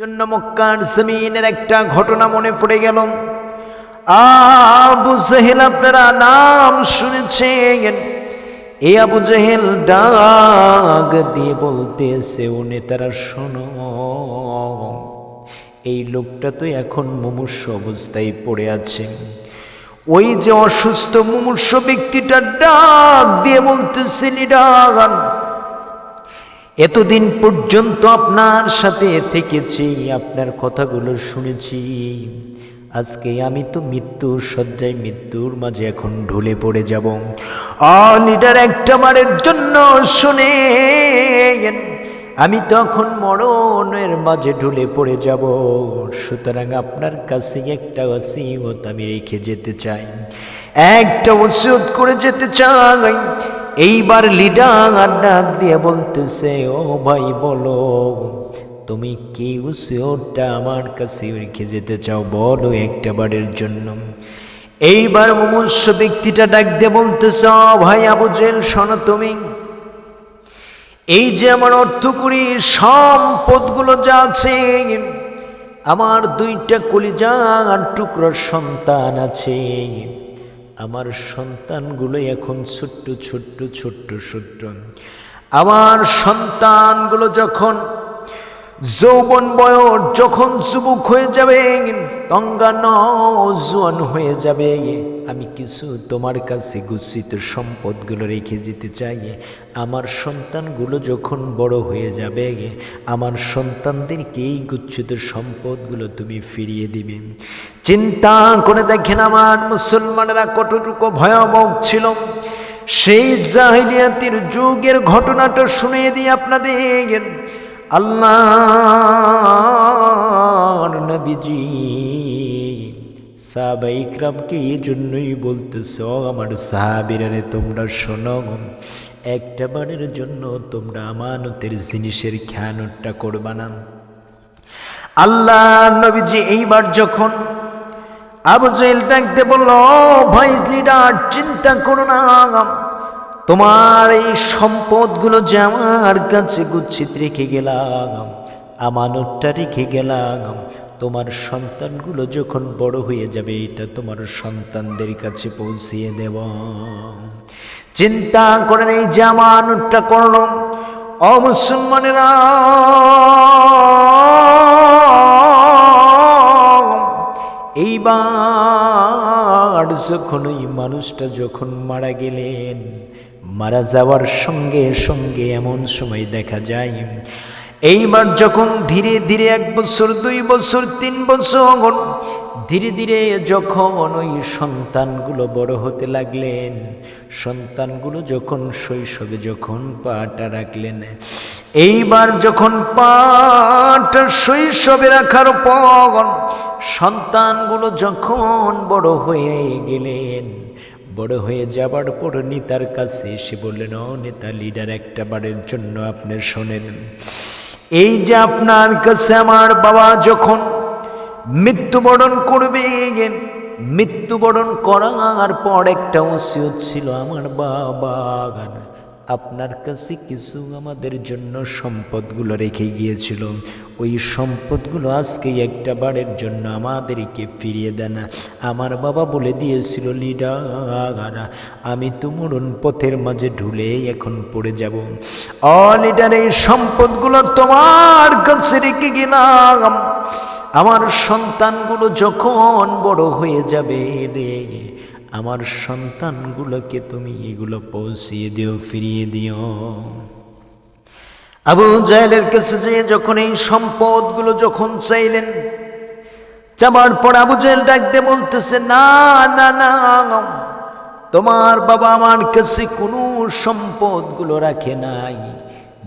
জন্য মক্কার জমিনের একটা ঘটনা মনে পড়ে গেল। আবু জেহেল আপনারা নাম শুনেছেন। এই আবু জেহেল ডাক দিয়ে বলতেছে, ও নেতারা, শোনো। এই লোকটা তো এখন মুমূর্ষ অবস্থায় পড়ে আছে। ওই যে অসুস্থ মুমূর্ষ ব্যক্তিটা ডাক দিয়ে বলতেছে নিডাগান এতদিন পর্যন্ত আপনার সাথে থেকেছি, আপনার কথাগুলো শুনেছি। আজকে আমি তো মৃত্যুর শয্যায় মৃত্যুর মাঝে এখন ঢুলে পড়ে যাব। লিডার একটা মারের জন্য শুনে আমি তখন মরণের মাঝে ঢুলে পড়ে যাব। সুতরাং আপনার কাছে একটা ওসিয়ত আমি রেখে যেতে চাই। একটা ওসিয়ত করে যেতে চাই। এইবার লিডার ডাক দিয়ে বলতেছে, ও ভাই বলো, তুমি কি ওসিয়তটা আমার কাছে রেখে যেতে চাও? বলো একটা বারের জন্য। এইবার মুমূর্ষ ব্যক্তিটা ডাক দিয়ে বলতেছে ভাই আবু জেল, শোনো তুমি। এই যে আমার অর্থ করি সম্পদগুলো যা আছে, আমার দুইটা কলিজার টুকরোর সন্তান আছে। আমার সন্তানগুলো এখন ছোট্ট ছোট্ট ছোট্ট ছোট্ট। আমার সন্তানগুলো যখন যৌবন বয়স যখন যুবক হয়ে যাবে তঙ্গা নজওয়ান হয়ে যাবে। আমি কিছু তোমার কাছে গুচ্ছিত সম্পদগুলো রেখে যেতে চাই। আমার সন্তানগুলো যখন বড় হয়ে যাবে, আমার সন্তানদেরকে এই গুচ্ছিত সম্পদগুলো তুমি ফিরিয়ে দিবে। চিন্তা করে দেখেন আমার মুসলমানেরা কতটুকু ভয়াবহ ছিল। সেই জাহিলিয়াতির যুগের ঘটনাটা শুনিয়ে দিই আপনাদের। আল্লাহর নবীজি সাহাবাইকরামকে এই জন্যই বলতেছ, আমার সাহাবিরারে তোমরা শোনো। একটা বারের জন্য তোমরা আমানতের জিনিসের খেয়ানতটা করবা না। আল্লাহ নবীজি এইবার যখন আবু জেল ডাকতে বলল ভাই লিডার, চিন্তা করো না। তোমার এই সম্পদগুলো যে আমার কাছে গুচ্ছিত রেখে গেলাম, আমানতটা রেখে গেলাম। তোমার সন্তানগুলো যখন বড় হয়ে যাবে, এটা তোমার সন্তানদের কাছে পৌঁছিয়ে দেব। চিন্তা করেন এই যে আমানতটা করল। অমুসলমানেরা এইবার যখন ওই মানুষটা যখন মারা গেলেন, মারা যাওয়ার সঙ্গে সঙ্গে এমন সময় দেখা যায় এইবার যখন ধীরে ধীরে এক বছর, দুই বছর, তিন বছর ধীরে ধীরে যখন ওই সন্তানগুলো বড় হতে লাগলেন, সন্তানগুলো যখন শৈশবে যখন পাটা রাখলেন, এইবার যখন পাটা শৈশবে রাখার পর সন্তানগুলো যখন বড় হয়ে গেলেন, বড় হয়ে যাবার পর নেতার কাছে এসে বললেন, ও নেতা লিডার একটা বারের জন্য আপনি শোনেন। এই যে আপনার কাছে আমার বাবা যখন মৃত্যুবরণ করবে মৃত্যুবরণ করার পর একটা ওসিয়ত ছিল, আমার বাবা আপনার কাছে কিছু আমাদের জন্য সম্পদগুলো রেখে গিয়েছিল। ওই সম্পদগুলো আজকে একটা বারের জন্য আমাদেরকে ফিরিয়ে দেন। আমার বাবা বলে দিয়েছিল লিডার আমি তো মরণ পথের মাঝে ঢুলে এখন পড়ে যাব। অ, লিডার, এই সম্পদগুলো তোমার কাছে রেখে গেলাম। আমার সন্তানগুলো যখন বড় হয়ে যাবে রে আমার সন্তানগুলোকে তুমি এগুলো পৌঁছিয়ে দিও, ফিরিয়ে দিও। আবু জাহেলের কাছে যে যখন এই সম্পদগুলো যখন চাইলেন, যাবার পর আবু জাহেল ডাকতে বলতেছে, না না না, তোমার বাবা আমার কাছে কোনো সম্পদগুলো রাখে নাই।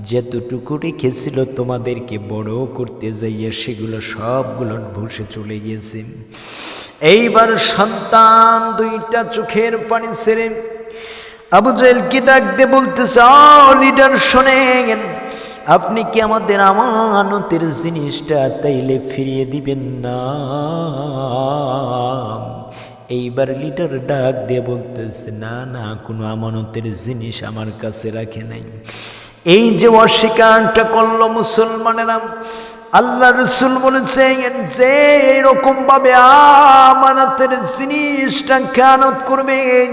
যেতটুকু রেখেছিল তোমাদেরকে বড় করতে যাইয়া সেগুলো সবগুলো ভুসে চলে গিয়েছে। এইবার সন্তান দুইটা চোখের পানি ছেড়ে আবু কি ডাকতে বলতেছে লিডার শোনেন, আপনি কি আমাদের আমানতের জিনিসটা তাইলে ফিরিয়ে দিবেন না? এইবার লিডার ডাক দিয়ে বলতেছে, না না, কোনো আমানতের জিনিস আমার কাছে রাখে নাই। এই যে অস্বীকারটা করল মুসলমানেরা আল্লাহ রসুল বলেছেন যে এরকম ভাবে আমানাতের জিনিসটা খেয়ানত করবেন,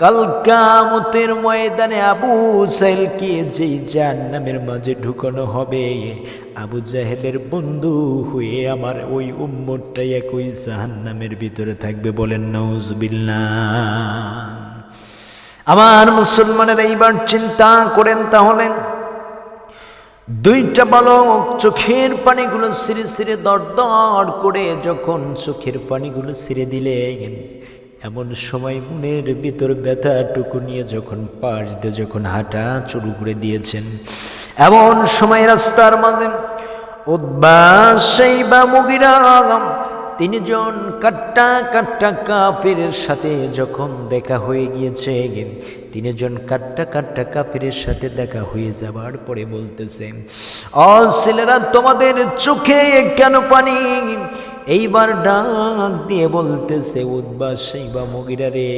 কাল কামতের ময়দানে আবু সাইলকে যেই জাহান্নামের মাঝে ঢুকানো হবে, আবু জাহেলের বন্ধু হয়ে আমার ওই উম্মতটাই একই জাহান্নামের ভিতরে থাকবে বলেন নৌজবিল্লা আমার মুসলমানের এইবার চিন্তা করেন তাহলে দুইটা বালক চোখের পানিগুলো সিরে সিরে দরদর দর করে যখন চোখের পানিগুলো সিরে দিলেন, এমন সময় মনের ভিতর ব্যথাটুকু নিয়ে যখন পাশ দিয়ে যখন হাঁটা চুরু করে দিয়েছেন, এমন সময় রাস্তার মাঝে উদ্বাস সেই বা মুগিরা তিনজন কাট্টা কাট্টা কাফিরের সাথে যখন দেখা হয়ে গিয়েছে, তিনজন কাট্টা কাট্টা কাফিরের সাথে দেখা হয়ে যাবার পরে বলতেছে, অ ছেলেরা, তোমাদের চোখে কেন পানি? এইবার ডাক দিয়ে বলতেছে উদ্বাস বা মগিরা রে,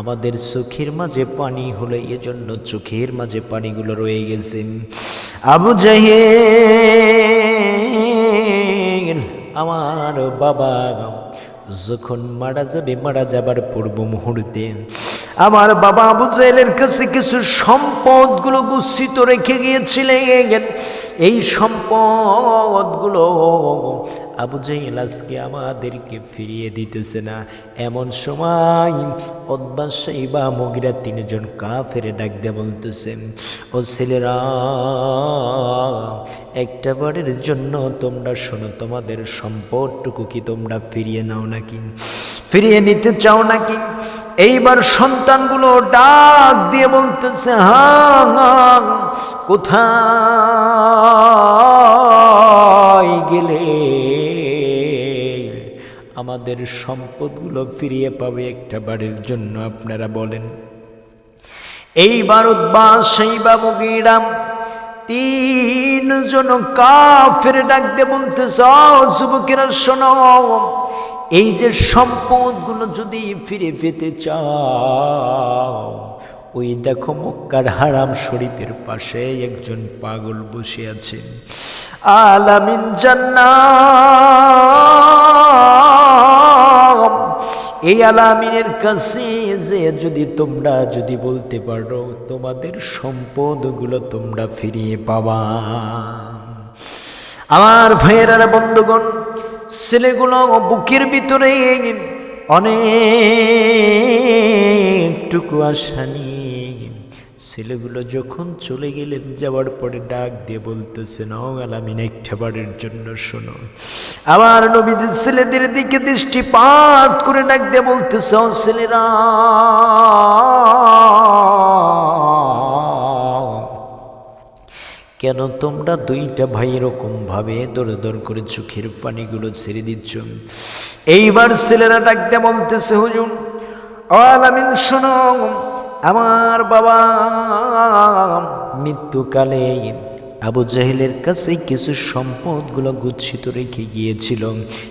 আমাদের চোখের মাঝে পানি হলো, এজন্য চোখের মাঝে পানিগুলো রয়ে গেছে। আবু জাহেল আমার বাবা যখন মারা যাবে, মারা যাবার পূর্ব মুহূর্তে আমার বাবা আবু জাহেলের কাছে কিছু সম্পদগুলো গুচ্ছিত রেখে গিয়েছিলেন। এই সম্পদগুলো আবু জাহেল আজকে আমাদেরকে ফিরিয়ে দিতেছে না। এমন সময় অদ্বাসাই বা মগিরা তিনজন কাফেরে ডাক দিয়ে বলতেছে, ও ছেলেরা একটা বারের জন্য তোমরা শোনো, তোমাদের সম্পদটুকু কি তোমরা ফিরিয়ে নাও নাকি? ফিরিয়ে নিতে চাও নাকি? এইবার সন্তানগুলো ডাক দিয়ে বলতেছে হ্যাঁ কোথায় গেলে? আমাদের সম্পদগুলো ফিরিয়ে পাবে একটা বাড়ির জন্য, আপনারা বলেন। এইবার উদ্বাস সেই বাবু গিরাম তিনজন কাফের ডাক দিয়ে বলতেছ যুবকেরা শোনো, এই যে সম্পদগুলো যদি ফিরে পেতে চাও, ওই দেখো মক্কার হারাম শরীফের পাশে একজন পাগল বসে আছেন আলামিন জান্নাত, এই আলামিনের কাছে যে যদি তোমরা যদি বলতে পারো, তোমাদের সম্পদগুলো তোমরা ফিরিয়ে পাবা। আমার ভাইয়েরা বন্ধুগণ, ছেলেগুলো বুকের ভিতরে অনেকটুকু আশা নিয়ে ছেলেগুলো যখন চলে গেলেন, যাওয়ার পরে ডাক দিয়ে বলতেছেন আলামিন, একটা বারের জন্য শোনো। আবার নবীজি ছেলেদের দিকে দৃষ্টিপাত করে ডাক দিয়ে বলতেছে ছেলেরা, কেন তোমরা দুইটা ভাই এরকম ভাবে দৌড় দৌড় করে চোখের পানিগুলো ছেড়ে দিচ্ছ? এইবার ছেলেরা ডাকতে বলতেছে, হুজুর আলামিন, শোনো আমার বাবা মৃত্যুকালে আবু জাহেলের কাছে কিছু সম্পদগুলো গুচ্ছিত রেখে গিয়েছিল।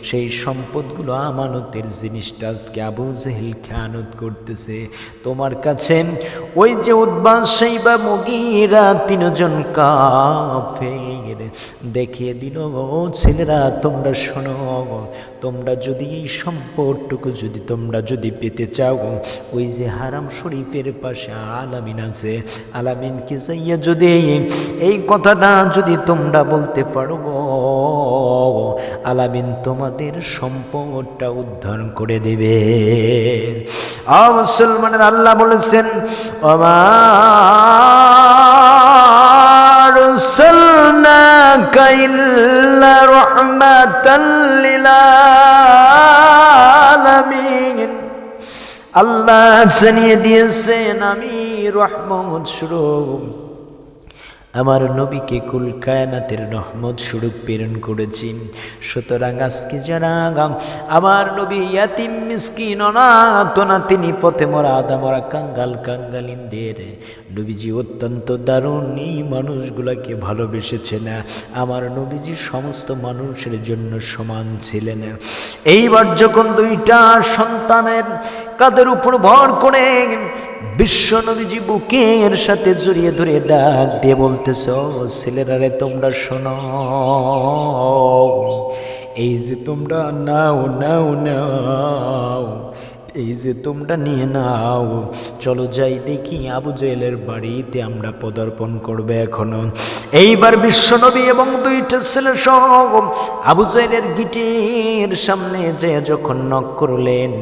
সেই সম্পদগুলো আমানতের জিনিসটা আজকে আবু জাহেল খেয়ানত করতেছে। তোমার কাছে ওই যে উদ্বাস বা মগিরা তিনজন কাফের দেখিয়ে দিল ও ছেলেরা, তোমরা শোনো তোমরা যদি এই সম্পদটুকু যদি তোমরা যদি পেতে চাও ওই যে হারাম শরীফের পাশে আলামিন আছে। আলামিনকে যাইয়া যদি এই কথাটা যদি তোমরা বলতে পারো আলামিন তোমাদের সম্পদটা উদ্ধার করে দেবে। মুসলমানের আল্লাহ বলেছেন আমার أرسلناك إلا رحمة للعالمين আল্লাহ জানিয়ে দিয়েছেন আমি রহমত স্বরূপ আমার নবীকে কুল কায়নাতের রহমত স্বরূপ প্রেরণ করেছি। সুতরাং আজকে যারা আমার নবী ইয়াতিম মিসকিন অনাথ না, তিনি পথে মরা আদা, মরা কাঙ্গাল কাঙ্গালিনদের। নবীজি অত্যন্ত দারুণ এই মানুষগুলাকে ভালোবেসেছে না, আমার নবীজি সমস্ত মানুষের জন্য সমান ছিলেন এইবার যখন দুইটা সন্তানের কাদের উপর ভর করে, বিশ্ব নবীজি বুকের সাথে জড়িয়ে ধরে ডাক দিয়ে বলতে বলতেছে ছেলেরারে তোমরা শোনো। এই যে তোমরা নাও নাও নাও এই যে তোমরা নিয়ে নাও। চলো যাই দেখি আবু জেলের বাড়িতে আমরা পদার্পণ করবে এখনও। এইবার বিশ্বনবী এবং দুইটা ছেলে সহ আবু জেলের গিটের সামনে যে যখন নক করলেন,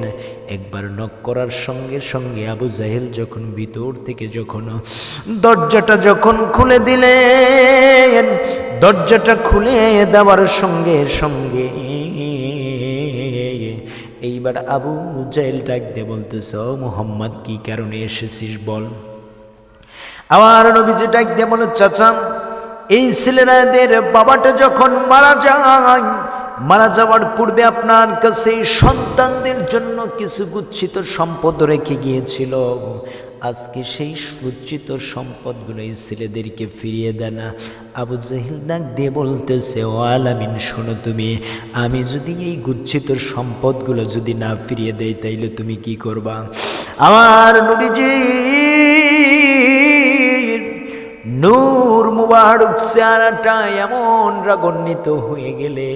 একবার নক করার সঙ্গে সঙ্গে আবু জাহেল যখন ভিতর থেকে যখন দরজাটা যখন খুলে দিলেন, দরজাটা খুলে দেওয়ার সঙ্গে সঙ্গে এইবার আবু জাহেল ডাক দিয়ে বলতেছে মোহাম্মদ, কি কারণে এসেছিস বল? আমার নবীজি ডাক দিয়ে বলে, চাচা, এই ছেলেরাদের বাবাটা যখন মারা যায়, মারা যাওয়ার পূর্বে আপনার কাছে সন্তানদের জন্য কিছু গুচ্ছিত সম্পদ রেখে গিয়েছিল। আজকে সেই গুচ্ছিত সম্পদগুলো এই ছেলেদেরকে ফিরিয়ে দেয় না। আবু জাহিল ডাক দিয়ে বলতেছে, ও আলামিন, শোনো তুমি, আমি যদি এই গুচ্ছিত সম্পদগুলো যদি না ফিরিয়ে দেই, তাইলে তুমি কি করবা? আমার নবীজি নূর মুবারক চেহারাটা এমন রাগান্বিত হয়ে গেলে।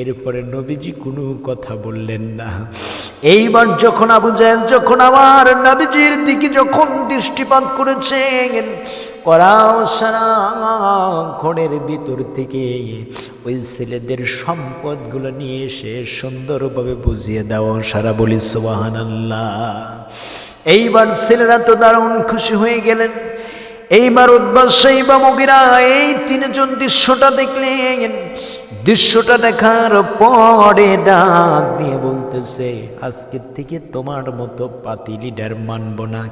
এরপরে নবীজি কোনো কথা বললেন না। এইবার যখন আবু জাহেল, যখন আমার নবীজির দিকে যখন দৃষ্টিপাত করেছেন, করাও সারা ঘরের ভিতর থেকে ওই ছেলেদের সম্পদগুলো নিয়ে এসে সুন্দরভাবে বুঝিয়ে দেওয়া সারা বলি সোহান আল্লাহ এইবার ছেলেরা তো দারুণ খুশি হয়ে গেলেন। এইবার উদ্বাসাই বা মগিরা, এই তিনজন দৃশ্যটা দেখলেন। দৃশ্যটা দেখার পরে ডাক দিয়ে বলতেছে আজকের থেকে তোমার মতো পাতি লিডার মানব না।